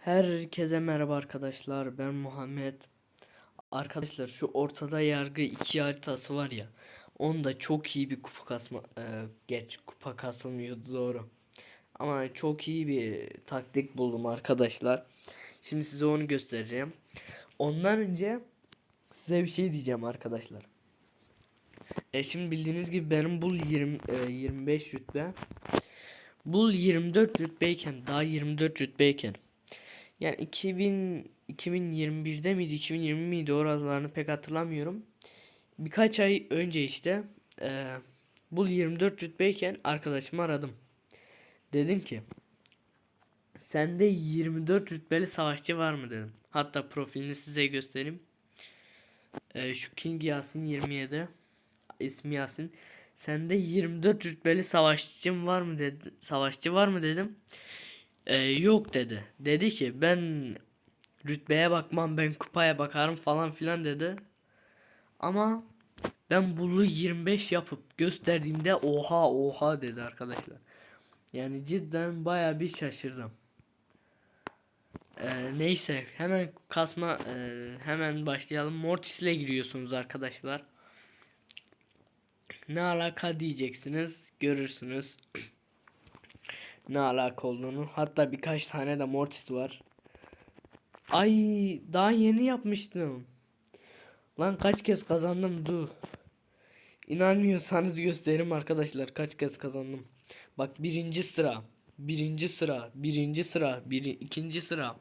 Herkese merhaba arkadaşlar. Ben Muhammed. Arkadaşlar şu ortada yargı iki haritası var ya. Onda çok iyi bir kupa kasma e, geç kupa kasılmıyordu doğru. Ama çok iyi bir taktik buldum arkadaşlar. Şimdi size onu göstereceğim. Ondan önce size bir şey diyeceğim arkadaşlar. E şimdi bildiğiniz gibi benim bul 20 e, 25 rütbe. Bul 24 rütbeyken daha 24 rütbeyken yani 2000 2021'de miydi 2020 miydi oralarını pek hatırlamıyorum. Birkaç ay önce işte e, Bul 24 rütbeyken arkadaşımı aradım. Dedim ki sende 24 rütbeli savaşçı var mı dedim. Hatta profilini size göstereyim. E, şu King Yasin 27 ismi Yasin. Sende 24 rütbeli savaşçım var mı dedi. Savaşçı var mı dedim. "E, yok dedi. Dedi ki ben rütbeye bakmam ben kupaya bakarım falan filan dedi. Ama ben bunu 25 yapıp gösterdiğimde oha oha dedi arkadaşlar. Yani cidden baya bir şaşırdım. Ee, neyse hemen kasma e, hemen başlayalım. Mortis ile giriyorsunuz arkadaşlar. Ne alaka diyeceksiniz görürsünüz. ne alaka olduğunu. Hatta birkaç tane de Mortis var. Ay daha yeni yapmıştım. Lan kaç kez kazandım du. İnanmıyorsanız göstereyim arkadaşlar kaç kez kazandım. Bak birinci sıra. Birinci sıra. Birinci sıra. Bir, ikinci sıra.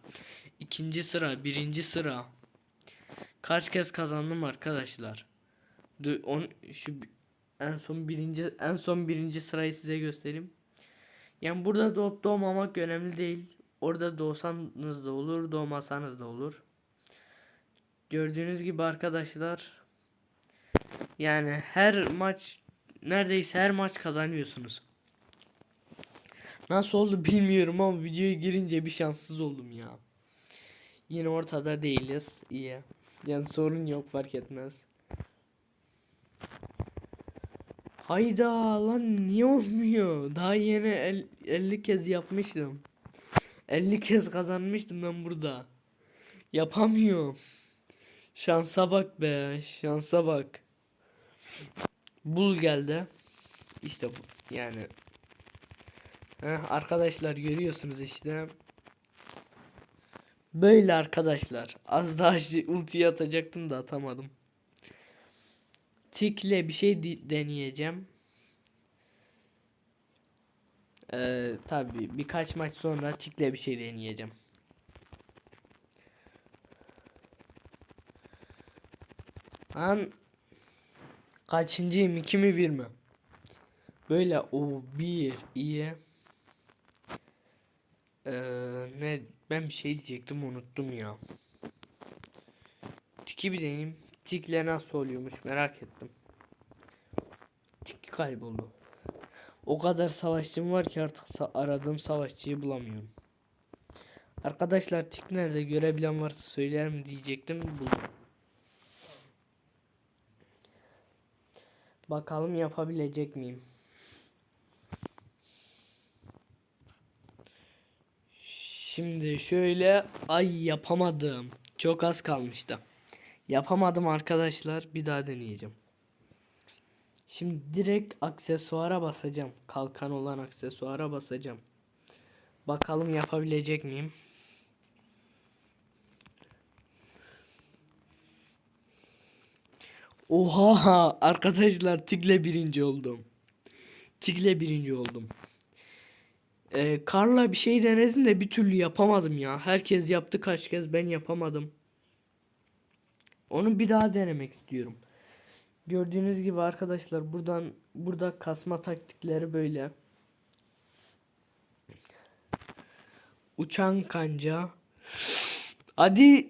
ikinci sıra. Birinci sıra. Kaç kez kazandım arkadaşlar. Du, on, şu en son birinci en son birinci sırayı size göstereyim. Yani burada doğup doğmamak önemli değil. Orada doğsanız da olur, doğmasanız da olur. Gördüğünüz gibi arkadaşlar yani her maç neredeyse her maç kazanıyorsunuz. Nasıl oldu bilmiyorum ama videoya girince bir şanssız oldum ya. Yine ortada değiliz. İyi. Yani sorun yok fark etmez. Hayda lan niye olmuyor? Daha yeni el- 50 kez yapmıştım. 50 kez kazanmıştım ben burada. Yapamıyorum. Şansa bak be, şansa bak. Bul geldi. İşte bu. Yani. Heh, arkadaşlar görüyorsunuz işte. Böyle arkadaşlar. Az daha şey, ultiyi atacaktım da atamadım. Tikle bir şey deneyeceğim. Ee, tabii birkaç maç sonra tikle bir şey deneyeceğim. Lan kaçıncıyım? iki mi bir mi? Böyle o bir iyi. Ee, ne ben bir şey diyecektim unuttum ya. Tiki bir deneyeyim. Tikle nasıl oluyormuş merak ettim. Tik kayboldu. O kadar savaşçım var ki artık sa- aradığım savaşçıyı bulamıyorum. Arkadaşlar tik nerede görebilen varsa söyler mi diyecektim buldum. Bakalım yapabilecek miyim? Şimdi şöyle ay yapamadım. Çok az kalmıştı. Yapamadım arkadaşlar. Bir daha deneyeceğim. Şimdi direkt aksesuara basacağım. Kalkan olan aksesuara basacağım. Bakalım yapabilecek miyim? Oha arkadaşlar Tig'le birinci oldum. Tig'le birinci oldum. Ee, Karla bir şey denedim de bir türlü yapamadım ya. Herkes yaptı kaç kez ben yapamadım. Onu bir daha denemek istiyorum. Gördüğünüz gibi arkadaşlar buradan burada kasma taktikleri böyle. Uçan kanca. Hadi.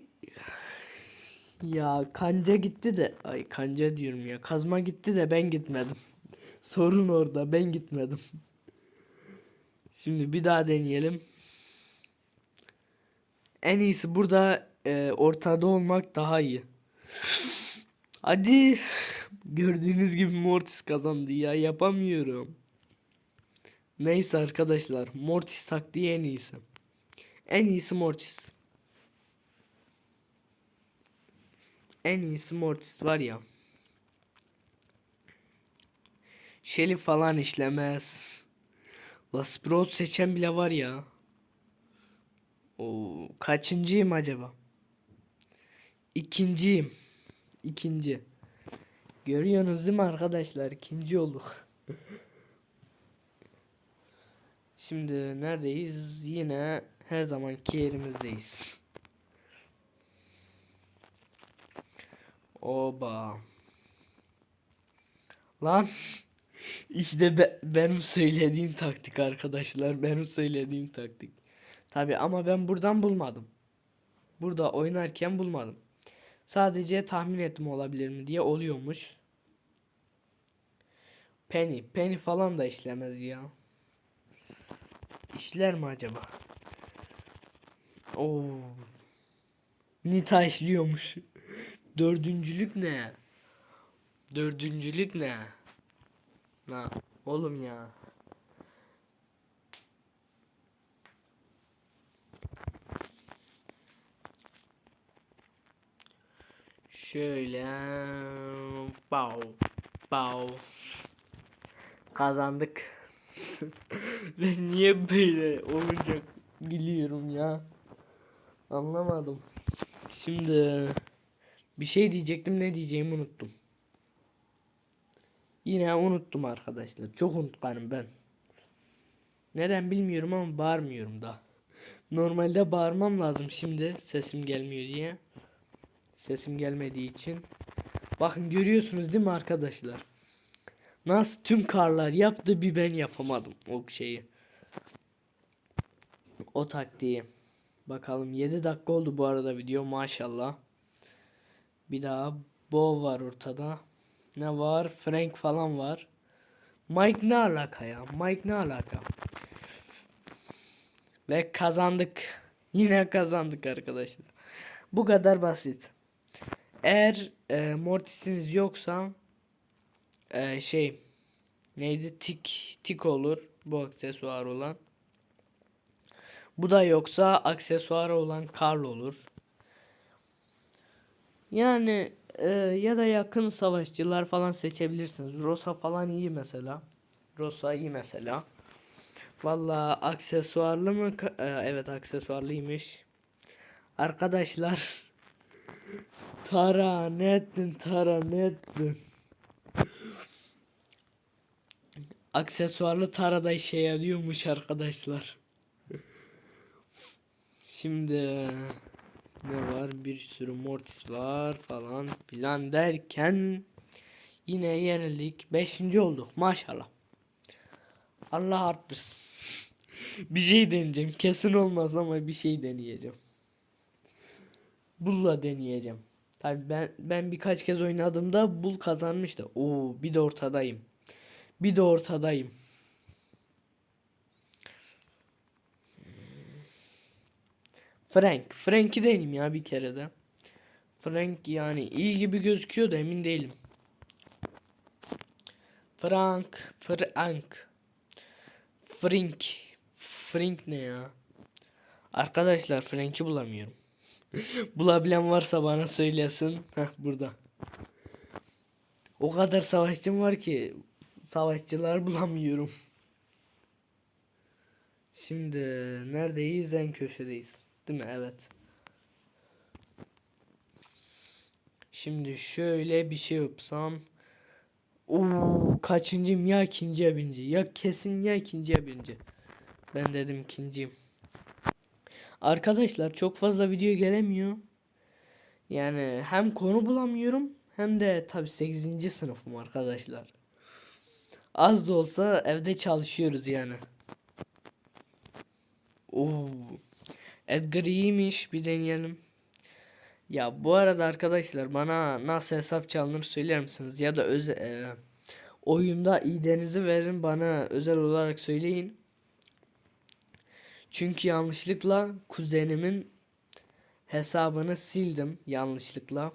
Ya kanca gitti de ay kanca diyorum ya. Kazma gitti de ben gitmedim. Sorun orada ben gitmedim. Şimdi bir daha deneyelim. En iyisi burada e, ortada olmak daha iyi. Hadi. Gördüğünüz gibi Mortis kazandı ya yapamıyorum. Neyse arkadaşlar Mortis taktiği en iyisi. En iyisi Mortis. En iyisi Mortis var ya. Shelly falan işlemez. La Sprout seçen bile var ya. O kaçıncıyım acaba? İkinciyim. İkinci. Görüyorsunuz değil mi arkadaşlar? İkinci olduk. Şimdi neredeyiz? Yine her zamanki yerimizdeyiz. Oba. Lan. İşte be- benim söylediğim taktik arkadaşlar. Benim söylediğim taktik. Tabi ama ben buradan bulmadım. Burada oynarken bulmadım. Sadece tahmin ettim olabilir mi diye oluyormuş. Penny. Penny falan da işlemez ya. İşler mi acaba? Oo. Nita işliyormuş. Dördüncülük ne? Dördüncülük ne? Na oğlum ya. Şöyle Bow Bow Kazandık. Ben niye böyle olacak biliyorum ya. Anlamadım. Şimdi Bir şey diyecektim ne diyeceğimi unuttum. Yine unuttum arkadaşlar. Çok unutkanım ben. Neden bilmiyorum ama bağırmıyorum da. Normalde bağırmam lazım şimdi sesim gelmiyor diye Sesim gelmediği için. Bakın görüyorsunuz değil mi arkadaşlar? Nasıl tüm karlar yaptı bir ben yapamadım o şeyi. O taktiği. Bakalım 7 dakika oldu bu arada video maşallah. Bir daha Bo var ortada. Ne var? Frank falan var. Mike ne alaka ya? Mike ne alaka? Ve kazandık. Yine kazandık arkadaşlar. Bu kadar basit. Eğer e, Mortis'iniz yoksa e, şey neydi tik tik olur bu aksesuar olan. Bu da yoksa aksesuarı olan Karl olur. Yani e, ya da yakın savaşçılar falan seçebilirsiniz. Rosa falan iyi mesela. Rosa iyi mesela. Valla aksesuarlı mı? E, evet aksesuarlıymış. Arkadaşlar Tara ne ettin Tara ne ettin? Aksesuarlı Tara da işe yarıyormuş arkadaşlar. Şimdi ne var bir sürü mortis var falan filan derken yine yenildik. Beşinci olduk maşallah. Allah arttırsın. bir şey deneyeceğim. Kesin olmaz ama bir şey deneyeceğim. Bulla deneyeceğim. Tabi ben ben birkaç kez oynadığımda bul kazanmıştı. Oo bir de ortadayım. Bir de ortadayım. Frank. Frank'i deneyim ya bir kere de. Frank yani iyi gibi gözüküyor da emin değilim. Frank. Frank. Frink. Frink ne ya? Arkadaşlar Frank'i bulamıyorum. Bulabilen varsa bana söylesin. Heh burada. O kadar savaşçım var ki savaşçılar bulamıyorum. Şimdi neredeyiz? En köşedeyiz. Değil mi? Evet. Şimdi şöyle bir şey yapsam. Oo, kaçıncıyım ya ikinci birinci. Ya kesin ya ikinci birinci. Ben dedim ikinciyim. Arkadaşlar çok fazla video gelemiyor. Yani hem konu bulamıyorum hem de tabi 8. sınıfım arkadaşlar. Az da olsa evde çalışıyoruz yani. Oo. Edgar iyiymiş bir deneyelim. Ya bu arada arkadaşlar bana nasıl hesap çalınır söyler misiniz? Ya da öz e, oyunda idenizi verin bana özel olarak söyleyin. Çünkü yanlışlıkla kuzenimin hesabını sildim yanlışlıkla.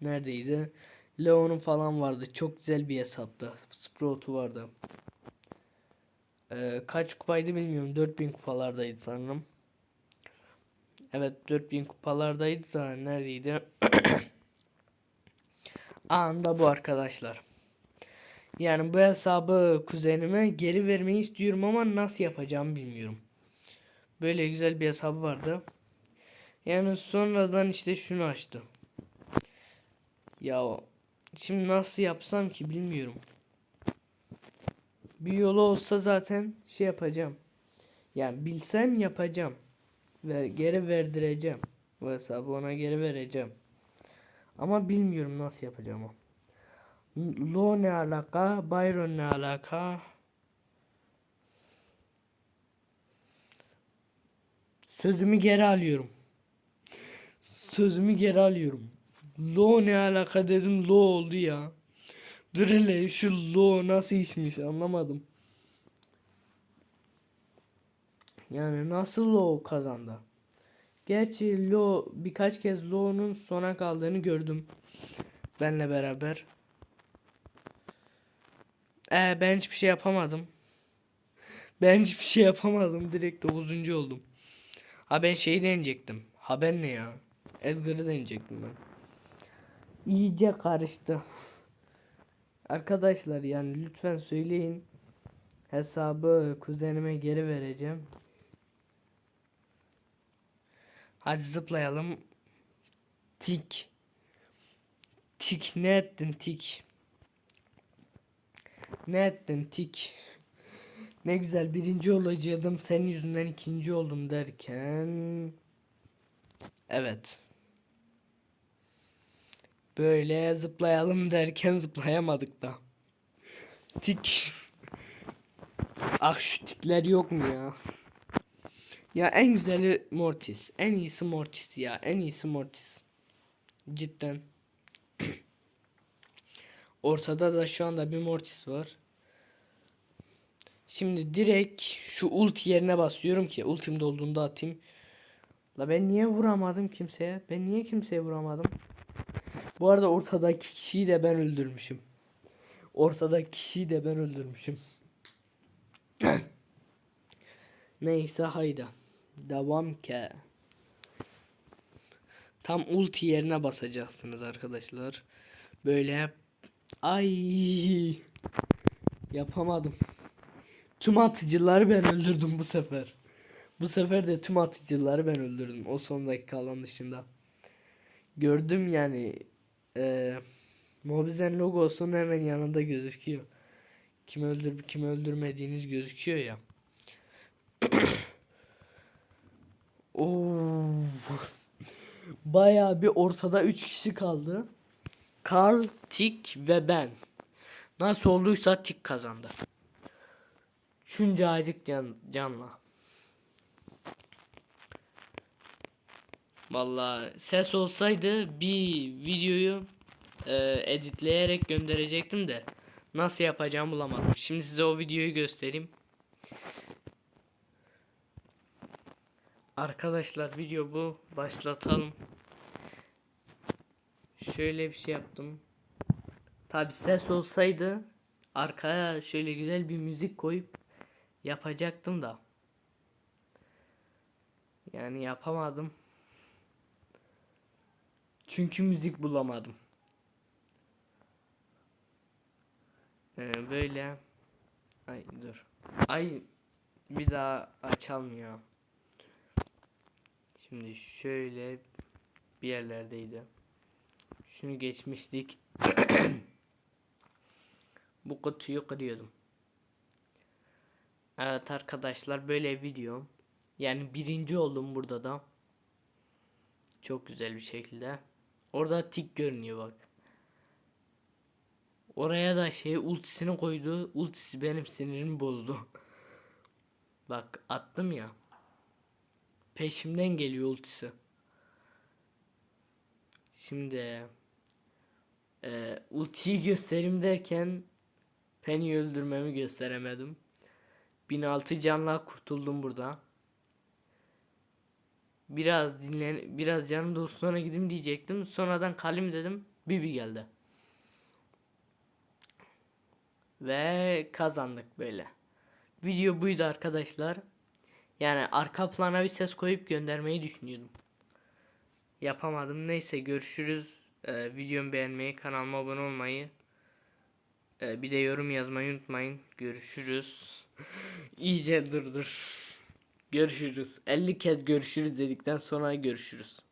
Neredeydi? Leon'un falan vardı. Çok güzel bir hesaptı. Sprout'u vardı. Ee, kaç kupaydı bilmiyorum. 4000 kupalardaydı sanırım. Evet 4000 kupalardaydı da neredeydi? Anda bu arkadaşlar. Yani bu hesabı kuzenime geri vermeyi istiyorum ama nasıl yapacağımı bilmiyorum. Böyle güzel bir hesabı vardı. Yani sonradan işte şunu açtı. Ya şimdi nasıl yapsam ki bilmiyorum. Bir yolu olsa zaten şey yapacağım. Yani bilsem yapacağım. Ve geri verdireceğim. Bu hesabı ona geri vereceğim. Ama bilmiyorum nasıl yapacağım o. Lo ne alaka? Byron ne alaka? Sözümü geri alıyorum. Sözümü geri alıyorum. Lo ne alaka dedim lo oldu ya. Dur hele şu lo nasıl işmiş anlamadım. Yani nasıl lo kazandı? Gerçi lo birkaç kez lo'nun sona kaldığını gördüm. Benle beraber. Ee, ben hiçbir şey yapamadım. Ben hiçbir şey yapamadım. Direkt 9. oldum. Ha ben şeyi deneyecektim. Ha ben ne ya? Edgar'ı deneyecektim ben. İyice karıştı. Arkadaşlar yani lütfen söyleyin. Hesabı kuzenime geri vereceğim. Hadi zıplayalım. Tik. Tik ne ettin tik? Ne ettin tik? Ne güzel birinci olacaktım senin yüzünden ikinci oldum derken Evet. Böyle zıplayalım derken zıplayamadık da. Tik. Ah şu tikler yok mu ya? Ya en güzeli Mortis. En iyisi Mortis ya. En iyisi Mortis. Cidden. Ortada da şu anda bir Mortis var. Şimdi direkt şu ulti yerine basıyorum ki ultim dolduğunda atayım. La ben niye vuramadım kimseye? Ben niye kimseye vuramadım? Bu arada ortadaki kişiyi de ben öldürmüşüm. Ortadaki kişiyi de ben öldürmüşüm. Neyse hayda. Devam ke. Tam ulti yerine basacaksınız arkadaşlar. Böyle ay yapamadım. Tüm atıcıları ben öldürdüm bu sefer. Bu sefer de tüm atıcıları ben öldürdüm. O son dakika alan dışında. Gördüm yani. E, Mobizen logosunun hemen yanında gözüküyor. Kim öldürüp kim öldürmediğiniz gözüküyor ya. Oo. Bayağı bir ortada 3 kişi kaldı. Karl, Tik ve ben. Nasıl olduysa Tik kazandı. Şuncacık can, canla. Vallahi ses olsaydı bir videoyu e, editleyerek gönderecektim de nasıl yapacağımı bulamadım. Şimdi size o videoyu göstereyim. Arkadaşlar video bu. Başlatalım. Şöyle bir şey yaptım. Tabi ses olsaydı arkaya şöyle güzel bir müzik koyup yapacaktım da. Yani yapamadım. Çünkü müzik bulamadım. Ee, böyle. Ay dur. Ay bir daha açalmıyor. Şimdi şöyle bir yerlerdeydi. Şunu geçmiştik. Bu kutuyu kırıyordum. Evet arkadaşlar böyle video. Yani birinci oldum burada da. Çok güzel bir şekilde. Orada tik görünüyor bak. Oraya da şey ultisini koydu. Ultisi benim sinirimi bozdu. bak attım ya. Peşimden geliyor ultisi. Şimdi e, ultiyi göstereyim derken Penny'i öldürmemi gösteremedim. 1006 canla kurtuldum burada. Biraz dinlen biraz canım sonra gideyim diyecektim. Sonradan kalim dedim. Bibi geldi. Ve kazandık böyle. Video buydu arkadaşlar. Yani arka plana bir ses koyup göndermeyi düşünüyordum. Yapamadım. Neyse görüşürüz. Ee, videomu beğenmeyi, kanalıma abone olmayı, e, bir de yorum yazmayı unutmayın. Görüşürüz. İyice dur dur. Görüşürüz. 50 kez görüşürüz dedikten sonra görüşürüz.